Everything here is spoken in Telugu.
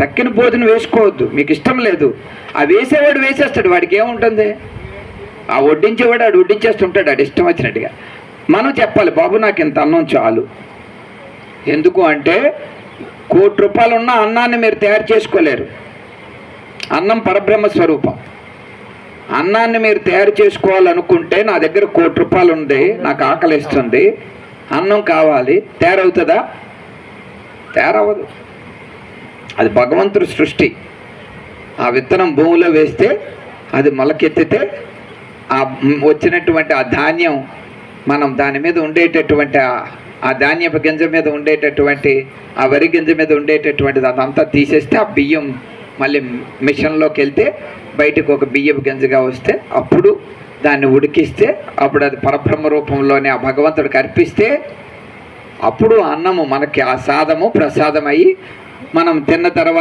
తక్కిన భోజనం వేసుకోవద్దు. మీకు ఇష్టం లేదు. ఆ వేసేవాడు వేసేస్తాడు. వాడికి ఏముంటుంది? ఆ వడ్డించేవాడు ఆడు వడ్డించేస్తుంటాడు. ఆడు ఇష్టం వచ్చినట్టుగా. మనం చెప్పాలి బాబు నాకు ఇంత అన్నం చాలు. ఎందుకు అంటే కోటి రూపాయలు ఉన్న అన్నాన్ని మీరు తయారు చేసుకోలేరు. అన్నం పరబ్రహ్మ స్వరూపం. అన్నాన్ని మీరు తయారు చేసుకోవాలనుకుంటే నా దగ్గర కోటి రూపాయలు ఉంది నాకు ఆకలిస్తుంది అన్నం కావాలి. తయారవుతుందా? తయారవ్వదు. అది భగవంతుడి సృష్టి. ఆ విత్తనం భూమిలో వేస్తే అది మొలకెత్తితే ఆ వచ్చినటువంటి ఆ ధాన్యం మనం దాని మీద ఉండేటటువంటి ఆ- ధాన్యపు గింజ మీద ఉండేటటువంటి ఆ వరి గింజ మీద ఉండేటటువంటిది అదంతా తీసేస్తే ఆ బియ్యం మళ్ళీ మిషన్లోకి వెళ్తే బయటకు ఒక బియ్యపు గింజగా వస్తే అప్పుడు దాన్ని ఉడికిస్తే అప్పుడు అది పరబ్రహ్మ రూపంలోనే ఆ భగవంతుడికి అర్పిస్తే అప్పుడు అన్నము మనకి ఆ సాదము ప్రసాదం అయ్యి మనం తిన్న తర్వాత